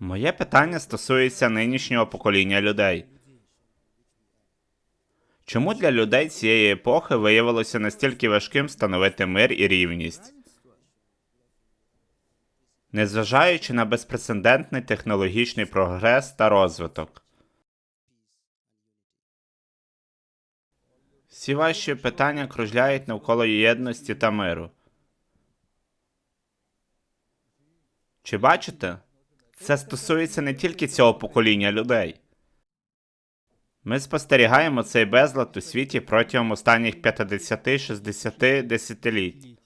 Моє питання стосується нинішнього покоління людей. Чому для людей цієї епохи виявилося настільки важким встановити мир і рівність? Незважаючи на безпрецедентний технологічний прогрес та розвиток. Всі ваші питання кружляють навколо єдності та миру. Чи бачите? Це стосується не тільки цього покоління людей. Ми спостерігаємо цей безлад у світі протягом останніх 50-60 десятиліть.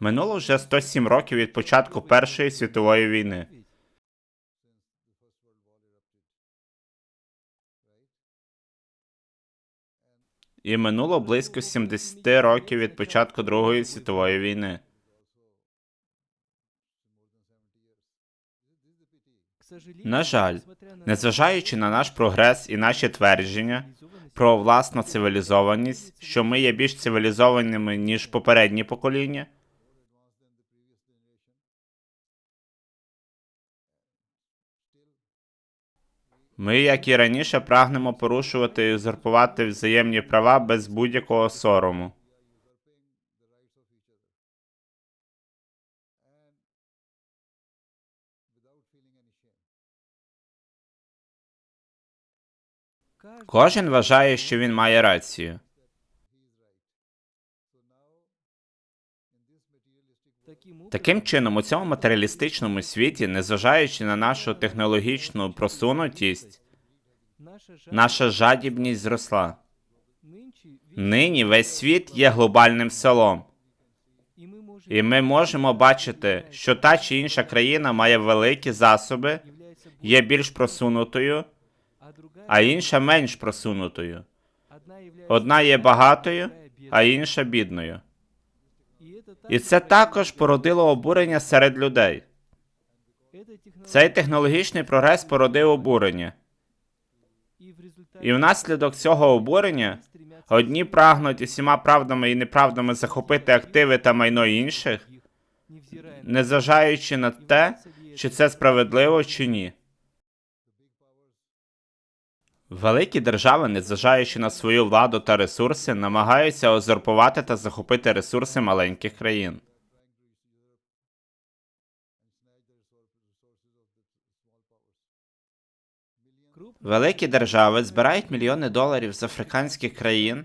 Минуло вже 107 років від початку Першої світової війни. І минуло близько 70 років від початку Другої світової війни. На жаль, незважаючи на наш прогрес і наші твердження про власну цивілізованість, що ми є більш цивілізованими, ніж попередні покоління, ми, як і раніше, прагнемо порушувати і узурпувати взаємні права без будь-якого сорому. Кожен вважає, що він має рацію. Таким чином, у цьому матеріалістичному світі, незважаючи на нашу технологічну просунутість, наша жадібність зросла. Нині весь світ є глобальним селом, і ми можемо бачити, що та чи інша країна має великі засоби, є більш просунутою, а інша менш просунутою. Одна є багатою, а інша бідною. І це також породило обурення серед людей. Цей технологічний прогрес породив обурення. І внаслідок цього обурення одні прагнуть усіма правдами і неправдами захопити активи та майно інших, незважаючи на те, чи це справедливо чи ні. Великі держави, незважаючи на свою владу та ресурси, намагаються узурпувати та захопити ресурси маленьких країн. Великі держави збирають мільйони доларів з африканських країн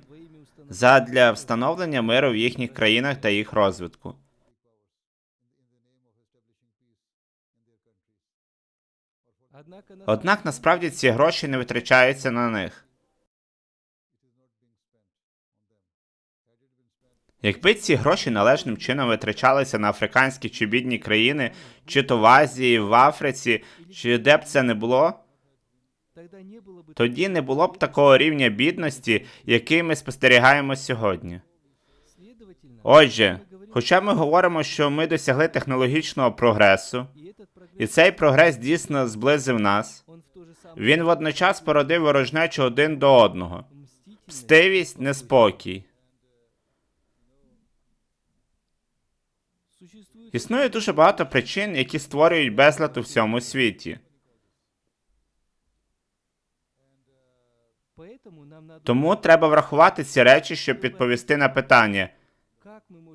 задля встановлення миру в їхніх країнах та їх розвитку. Однак насправді ці гроші не витрачаються на них. Якби ці гроші належним чином витрачалися на африканські чи бідні країни, чи то в Азії, в Африці, чи де б це не було, тоді не було б такого рівня бідності, який ми спостерігаємо сьогодні. Отже, хоча ми говоримо, що ми досягли технологічного прогресу, і цей прогрес дійсно зблизив нас, він водночас породив ворожнечу один до одного, мстивість, неспокій. Існує дуже багато причин, які створюють безлад у всьому світі. Тому треба врахувати ці речі, щоб відповісти на питання,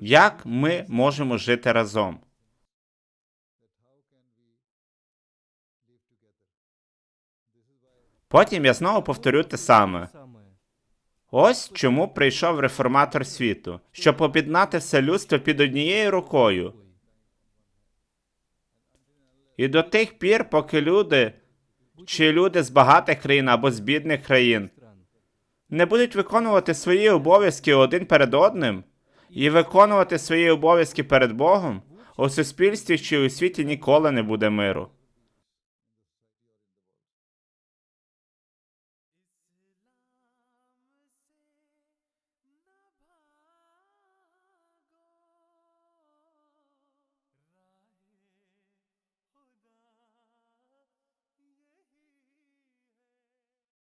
як ми можемо жити разом. Потім я знову повторю те саме. Ось чому прийшов реформатор світу, щоб об'єднати все людство під однією рукою. І до тих пір, поки люди, чи люди з багатих країн або з бідних країн, не будуть виконувати свої обов'язки один перед одним і виконувати свої обов'язки перед Богом, у суспільстві чи у світі ніколи не буде миру.